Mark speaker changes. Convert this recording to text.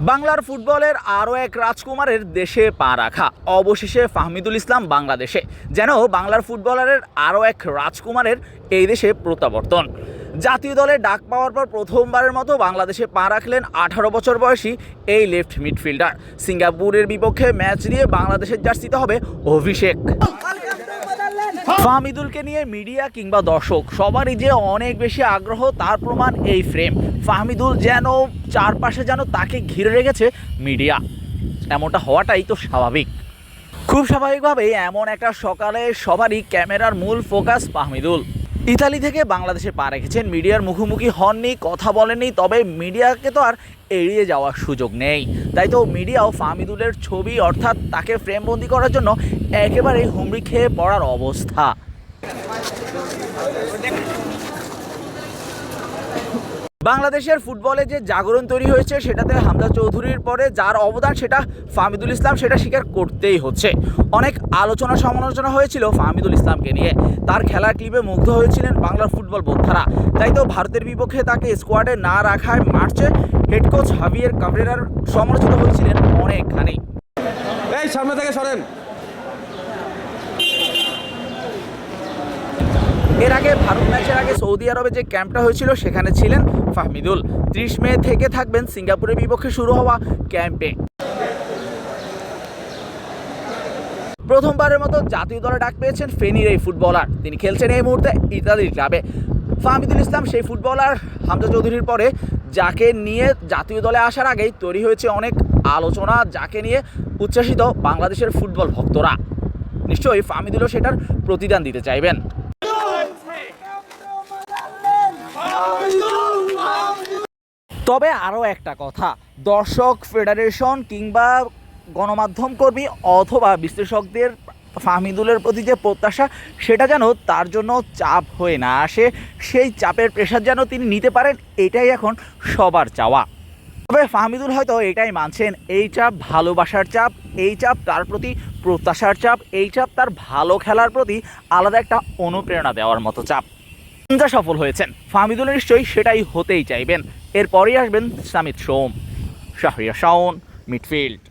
Speaker 1: বাংলার ফুটবলের আরও এক রাজকুমারের দেশে পা রাখা, অবশেষে ফাহমিদুল ইসলাম বাংলাদেশে, যেন বাংলার ফুটবলারের আরও এক রাজকুমারের এই দেশে প্রত্যাবর্তন। জাতীয় দলে ডাক পাওয়ার পর প্রথমবারের মতো বাংলাদেশে পা রাখলেন আঠারো বছর বয়সী এই লেফট মিডফিল্ডার। সিঙ্গাপুরের বিপক্ষে ম্যাচ নিয়ে বাংলাদেশের জার্সিতে হবে অভিষেক। ফাহমিদুলকে নিয়ে মিডিয়া কিংবা দর্শক, সবারই যে অনেক বেশি আগ্রহ, তার প্রমাণ এই ফ্রেম। ফাহমিদুল যেন চারপাশে যেন তাকে ঘিরে রেখেছে মিডিয়া। এমনটা হওয়াটাই তো স্বাভাবিক। খুব স্বাভাবিকভাবেই এমন একটা সকালে সবারই ক্যামেরার মূল ফোকাস ফাহমিদুল। ইতালি থেকে বাংলাদেশে পা রেখেছেন। মিডিয়ার মুখোমুখি হননি, কথা বলেননি, তবে মিডিয়াকে তো আর এড়িয়ে যাওয়ার সুযোগ নেই। তাই তো মিডিয়াও ফামিদুলের ছবি, অর্থাৎ তাকে ফ্রেমবন্দি করার জন্য একেবারেই হুমড়ি খেয়ে পড়ার অবস্থা। বাংলাদেশের ফুটবলে যে জাগরণ তৈরি হয়েছে, সেটাতে হামজা চৌধুরীর পরে যার অবদান সেটা ফাহমিদুল ইসলাম সেটা স্বীকার করতেই হচ্ছে। অনেক আলোচনা সমালোচনা হয়েছিল ফাহমিদুল ইসলামকে নিয়ে। তার খেলার ক্লিপে মুগ্ধ হয়েছিলেন বাংলার ফুটবল বোদ্ধারা। তাই তো ভারতের বিপক্ষে তাকে স্কোয়াডে না রাখায় মার্চে হেড কোচ হাভিয়ের কাবরেরার। সমালোচিত হয়েছিলেন অনেকখানি।
Speaker 2: এই সামনে থেকে সরেন।
Speaker 1: এর আগে ভারত ম্যাচের আগে সৌদি আরবে যে ক্যাম্পটা হয়েছিল, সেখানে ছিলেন ফাহমিদুল। ত্রিশ মে থেকে থাকবেন সিঙ্গাপুরের বিপক্ষে শুরু হওয়া ক্যাম্পে। প্রথমবারের মতো জাতীয় দলে ডাক পেয়েছেন ফেনীর এই ফুটবলার। তিনি খেলছেন এই মুহূর্তে ইতালির ক্লাবে। ফাহমিদুল ইসলাম, সেই ফুটবলার হামজা চৌধুরীর পরে, যাকে নিয়ে জাতীয় দলে আসার আগেই তৈরি হয়েছে অনেক আলোচনা, যাকে নিয়ে উচ্ছ্বাসিত বাংলাদেশের ফুটবল ভক্তরা। নিশ্চয়ই ফাহমিদুলও সেটার প্রতিদান দিতে চাইবেন। তবে আরও একটা কথা, দর্শক, ফেডারেশন কিংবা গণমাধ্যম কর্মী অথবা বিশ্লেষকদের ফাহমিদুলের প্রতি যে প্রত্যাশা, সেটা যেন তার জন্য চাপ হয়ে না আসে, সেই চাপের প্রেশার যেন তিনি নিতে পারেন, এটাই এখন সবার চাওয়া। তবে ফাহমিদুল হয়তো এটাই মানছেন, এই চাপ ভালোবাসার চাপ, এই চাপ তার প্রতি প্রত্যাশার চাপ, এই চাপ তার ভালো খেলার প্রতি আলাদা একটা অনুপ্রেরণা দেওয়ার মতো চাপ। যা সফল হয়েছেন। ফাহমিদুল নিশ্চয়ই সেটাই হতেই চাইবেন। এরপরেই আসবেন সামিত সোম শাহরিয়া শাওন, মিডফিল্ড।